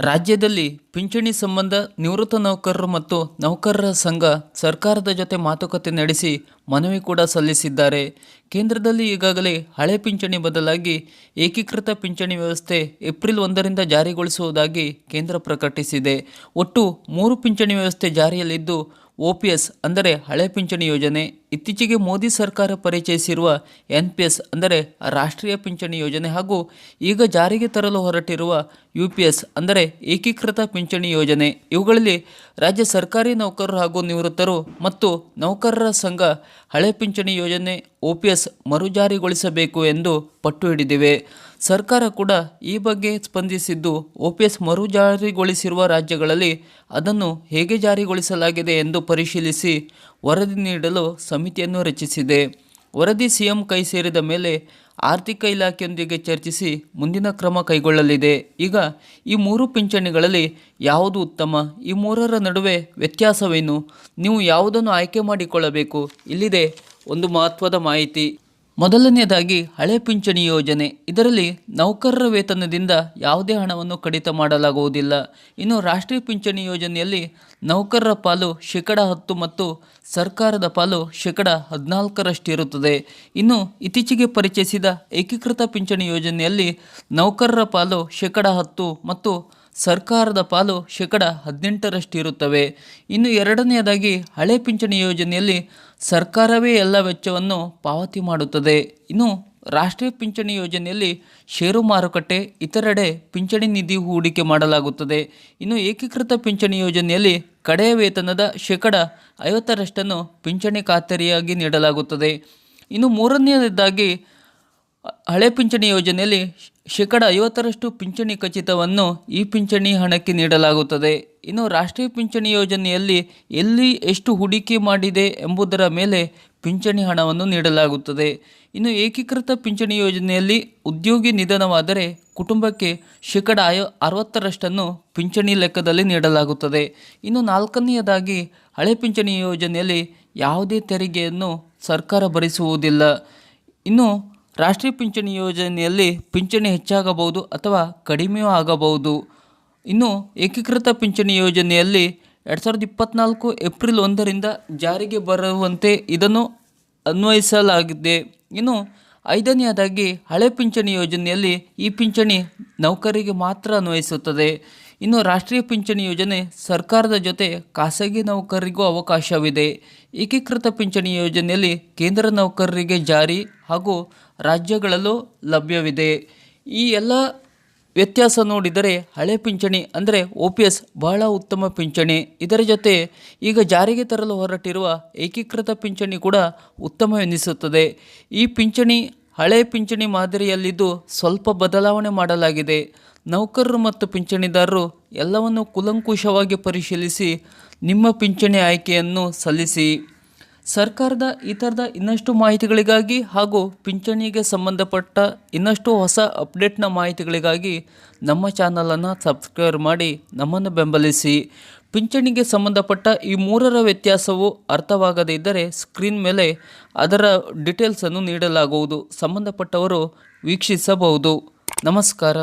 ರಾಜ್ಯದಲ್ಲಿ ಪಿಂಚಣಿ ಸಂಬಂಧ ನಿವೃತ್ತ ನೌಕರರು ಮತ್ತು ನೌಕರರ ಸಂಘ ಸರ್ಕಾರದ ಜೊತೆ ಮಾತುಕತೆ ನಡೆಸಿ ಮನವಿ ಕೂಡ ಸಲ್ಲಿಸಿದ್ದಾರೆ. ಕೇಂದ್ರದಲ್ಲಿ ಈಗಾಗಲೇ ಹಳೆ ಪಿಂಚಣಿ ಬದಲಾಗಿ ಏಕೀಕೃತ ಪಿಂಚಣಿ ವ್ಯವಸ್ಥೆ ಏಪ್ರಿಲ್ ಒಂದರಿಂದ ಜಾರಿಗೊಳಿಸುವುದಾಗಿ ಕೇಂದ್ರ ಪ್ರಕಟಿಸಿದೆ. ಒಟ್ಟು ಮೂರು ಪಿಂಚಣಿ ವ್ಯವಸ್ಥೆ ಜಾರಿಯಲ್ಲಿದ್ದು ಒ ಪಿ ಎಸ್ ಅಂದರೆ ಹಳೆ ಪಿಂಚಣಿ ಯೋಜನೆ. ಇತ್ತೀಚೆಗೆ ಮೋದಿ ಸರ್ಕಾರ ಪರಿಚಯಿಸಿರುವ ಎನ್ ಪಿ ಎಸ್ ಅಂದರೆ ರಾಷ್ಟ್ರೀಯ ಪಿಂಚಣಿ ಯೋಜನೆ ಹಾಗೂ ಈಗ ಜಾರಿಗೆ ತರಲು ಹೊರಟಿರುವ ಯು ಪಿ ಎಸ್ ಅಂದರೆ ಏಕೀಕೃತ ಪಿಂಚಣಿ ಯೋಜನೆ. ಇವುಗಳಲ್ಲಿ ರಾಜ್ಯ ಸರ್ಕಾರಿ ನೌಕರರು ಹಾಗೂ ನಿವೃತ್ತರು ಮತ್ತು ನೌಕರರ ಸಂಘ ಹಳೆ ಪಿಂಚಣಿ ಯೋಜನೆ ಒ ಪಿ ಎಸ್ ಮರುಜಾರಿಗೊಳಿಸಬೇಕು ಎಂದು ಪಟ್ಟು ಹಿಡಿದಿವೆ. ಸರ್ಕಾರ ಕೂಡ ಈ ಬಗ್ಗೆ ಸ್ಪಂದಿಸಿದ್ದು ಒ ಪಿ ಎಸ್ ಮರುಜಾರಿಗೊಳಿಸಿರುವ ರಾಜ್ಯಗಳಲ್ಲಿ ಅದನ್ನು ಹೇಗೆ ಜಾರಿಗೊಳಿಸಲಾಗಿದೆ ಎಂದು ಪರಿಶೀಲಿಸಿ ವರದಿ ನೀಡಲು ಸಮಿತಿಯನ್ನು ರಚಿಸಿದೆ. ವರದಿ ಸಿಎಂ ಕೈ ಸೇರಿದ ಮೇಲೆ ಆರ್ಥಿಕ ಇಲಾಖೆಯೊಂದಿಗೆ ಚರ್ಚಿಸಿ ಮುಂದಿನ ಕ್ರಮ ಕೈಗೊಳ್ಳಲಿದೆ. ಈಗ ಈ ಮೂರು ಪಿಂಚಣಿಗಳಲ್ಲಿ ಯಾವುದು ಉತ್ತಮ? ಈ ಮೂರರ ನಡುವೆ ವ್ಯತ್ಯಾಸವೇನು? ನೀವು ಯಾವುದನ್ನು ಆಯ್ಕೆ ಮಾಡಿಕೊಳ್ಳಬೇಕು? ಇಲ್ಲಿದೆ ಒಂದು ಮಹತ್ವದ ಮಾಹಿತಿ. ಮೊದಲನೆಯದಾಗಿ ಹಳೆ ಪಿಂಚಣಿ ಯೋಜನೆ. ಇದರಲ್ಲಿ ನೌಕರರ ವೇತನದಿಂದ ಯಾವುದೇ ಹಣವನ್ನು ಕಡಿತ ಮಾಡಲಾಗುವುದಿಲ್ಲ. ಇನ್ನು ರಾಷ್ಟ್ರೀಯ ಪಿಂಚಣಿ ಯೋಜನೆಯಲ್ಲಿ ನೌಕರರ ಪಾಲು ಶೇಕಡ ಹತ್ತು ಮತ್ತು ಸರ್ಕಾರದ ಪಾಲು ಶೇಕಡ ಹದಿನಾಲ್ಕರಷ್ಟಿರುತ್ತದೆ. ಇನ್ನು ಇತ್ತೀಚೆಗೆ ಪರಿಚಯಿಸಿದ ಏಕೀಕೃತ ಪಿಂಚಣಿ ಯೋಜನೆಯಲ್ಲಿ ನೌಕರರ ಪಾಲು ಶೇಕಡ ಹತ್ತು ಮತ್ತು ಸರ್ಕಾರದ ಪಾಲು ಶೇಕಡ ಹದಿನೆಂಟರಷ್ಟಿರುತ್ತವೆ. ಇನ್ನು ಎರಡನೆಯದಾಗಿ ಹಳೆ ಪಿಂಚಣಿ ಯೋಜನೆಯಲ್ಲಿ ಸರ್ಕಾರವೇ ಎಲ್ಲ ವೆಚ್ಚವನ್ನು ಪಾವತಿ ಮಾಡುತ್ತದೆ. ಇನ್ನು ರಾಷ್ಟ್ರೀಯ ಪಿಂಚಣಿ ಯೋಜನೆಯಲ್ಲಿ ಷೇರು ಮಾರುಕಟ್ಟೆ, ಇತರೆಡೆ ಪಿಂಚಣಿ ನಿಧಿ ಹೂಡಿಕೆ ಮಾಡಲಾಗುತ್ತದೆ. ಇನ್ನು ಏಕೀಕೃತ ಪಿಂಚಣಿ ಯೋಜನೆಯಲ್ಲಿ ಕಡೆಯ ವೇತನದ ಶೇಕಡ ಐವತ್ತರಷ್ಟನ್ನು ಪಿಂಚಣಿ ಖಾತರಿಯಾಗಿ ನೀಡಲಾಗುತ್ತದೆ. ಇನ್ನು ಮೂರನೆಯದಾಗಿ ಹಳೆ ಪಿಂಚಣಿ ಯೋಜನೆಯಲ್ಲಿ ಶೇಕಡ ಐವತ್ತರಷ್ಟು ಪಿಂಚಣಿ ಖಚಿತವನ್ನು ಈ ಪಿಂಚಣಿ ಹಣಕ್ಕೆ ನೀಡಲಾಗುತ್ತದೆ. ಇನ್ನು ರಾಷ್ಟ್ರೀಯ ಪಿಂಚಣಿ ಯೋಜನೆಯಲ್ಲಿ ಎಲ್ಲಿ ಎಷ್ಟು ಹೂಡಿಕೆ ಮಾಡಿದೆ ಎಂಬುದರ ಮೇಲೆ ಪಿಂಚಣಿ ಹಣವನ್ನು ನೀಡಲಾಗುತ್ತದೆ. ಇನ್ನು ಏಕೀಕೃತ ಪಿಂಚಣಿ ಯೋಜನೆಯಲ್ಲಿ ಉದ್ಯೋಗಿ ನಿಧನವಾದರೆ ಕುಟುಂಬಕ್ಕೆ ಶೇಕಡ ಐ ಅರವತ್ತರಷ್ಟನ್ನು ಪಿಂಚಣಿ ಲೆಕ್ಕದಲ್ಲಿ ನೀಡಲಾಗುತ್ತದೆ. ಇನ್ನು ನಾಲ್ಕನೆಯದಾಗಿ ಹಳೆ ಪಿಂಚಣಿ ಯೋಜನೆಯಲ್ಲಿ ಯಾವುದೇ ತೆರಿಗೆಯನ್ನು ಸರ್ಕಾರ ಭರಿಸುವುದಿಲ್ಲ. ಇನ್ನು ರಾಷ್ಟ್ರೀಯ ಪಿಂಚಣಿ ಯೋಜನೆಯಲ್ಲಿ ಪಿಂಚಣಿ ಹೆಚ್ಚಾಗಬಹುದು ಅಥವಾ ಕಡಿಮೆಯೂ ಆಗಬಹುದು. ಇನ್ನು ಏಕೀಕೃತ ಪಿಂಚಣಿ ಯೋಜನೆಯಲ್ಲಿ ಎರಡು ಸಾವಿರದ ಇಪ್ಪತ್ತ್ನಾಲ್ಕು ಏಪ್ರಿಲ್ ಒಂದರಿಂದ ಜಾರಿಗೆ ಬರುವಂತೆ ಇದನ್ನು ಅನ್ವಯಿಸಲಾಗಿದೆ. ಇನ್ನು ಐದನೆಯದಾಗಿ ಹಳೆ ಪಿಂಚಣಿ ಯೋಜನೆಯಲ್ಲಿ ಈ ಪಿಂಚಣಿ ನೌಕರಿಗೆ ಮಾತ್ರ ಅನ್ವಯಿಸುತ್ತದೆ. ಇನ್ನು ರಾಷ್ಟ್ರೀಯ ಪಿಂಚಣಿ ಯೋಜನೆ ಸರ್ಕಾರದ ಜೊತೆ ಖಾಸಗಿ ನೌಕರರಿಗೂ ಅವಕಾಶವಿದೆ. ಏಕೀಕೃತ ಪಿಂಚಣಿ ಯೋಜನೆಯಲ್ಲಿ ಕೇಂದ್ರ ನೌಕರರಿಗೆ ಜಾರಿ ಹಾಗೂ ರಾಜ್ಯಗಳಲ್ಲೂ ಲಭ್ಯವಿದೆ. ಈ ಎಲ್ಲ ವ್ಯತ್ಯಾಸ ನೋಡಿದರೆ ಹಳೆ ಪಿಂಚಣಿ ಅಂದರೆ ಒ ಪಿ ಎಸ್ ಬಹಳ ಉತ್ತಮ ಪಿಂಚಣಿ. ಇದರ ಜೊತೆ ಈಗ ಜಾರಿಗೆ ತರಲು ಹೊರಟಿರುವ ಏಕೀಕೃತ ಪಿಂಚಣಿ ಕೂಡ ಉತ್ತಮವೆನಿಸುತ್ತದೆ ಈ ಪಿಂಚಣಿ ಹಳೆ ಪಿಂಚಣಿ ಮಾದರಿಯಲ್ಲಿದ್ದು ಸ್ವಲ್ಪ ಬದಲಾವಣೆ ಮಾಡಲಾಗಿದೆ. ನೌಕರರು ಮತ್ತು ಪಿಂಚಣಿದಾರರು ಎಲ್ಲವನ್ನು ಕುಲಂಕುಷವಾಗಿ ಪರಿಶೀಲಿಸಿ ನಿಮ್ಮ ಪಿಂಚಣಿ ಆಯ್ಕೆಯನ್ನು ಸಲ್ಲಿಸಿ. ಸರ್ಕಾರದ ಈ ಥರದ ಇನ್ನಷ್ಟು ಮಾಹಿತಿಗಳಿಗಾಗಿ ಹಾಗೂ ಪಿಂಚಣಿಗೆ ಸಂಬಂಧಪಟ್ಟ ಇನ್ನಷ್ಟು ಹೊಸ ಅಪ್ಡೇಟ್ನ ಮಾಹಿತಿಗಳಿಗಾಗಿ ನಮ್ಮ ಚಾನಲನ್ನು ಸಬ್ಸ್ಕ್ರೈಬ್ ಮಾಡಿ ನಮ್ಮನ್ನು ಬೆಂಬಲಿಸಿ. ಪಿಂಚಣಿಗೆ ಸಂಬಂಧಪಟ್ಟ ಈ ಮೂರರ ವ್ಯತ್ಯಾಸವು ಅರ್ಥವಾಗದೇ ಇದ್ದರೆ ಸ್ಕ್ರೀನ್ ಮೇಲೆ ಅದರ ಡೀಟೇಲ್ಸನ್ನು ನೀಡಲಾಗುವುದು. ಸಂಬಂಧಪಟ್ಟವರು ವೀಕ್ಷಿಸಬಹುದು. ನಮಸ್ಕಾರ.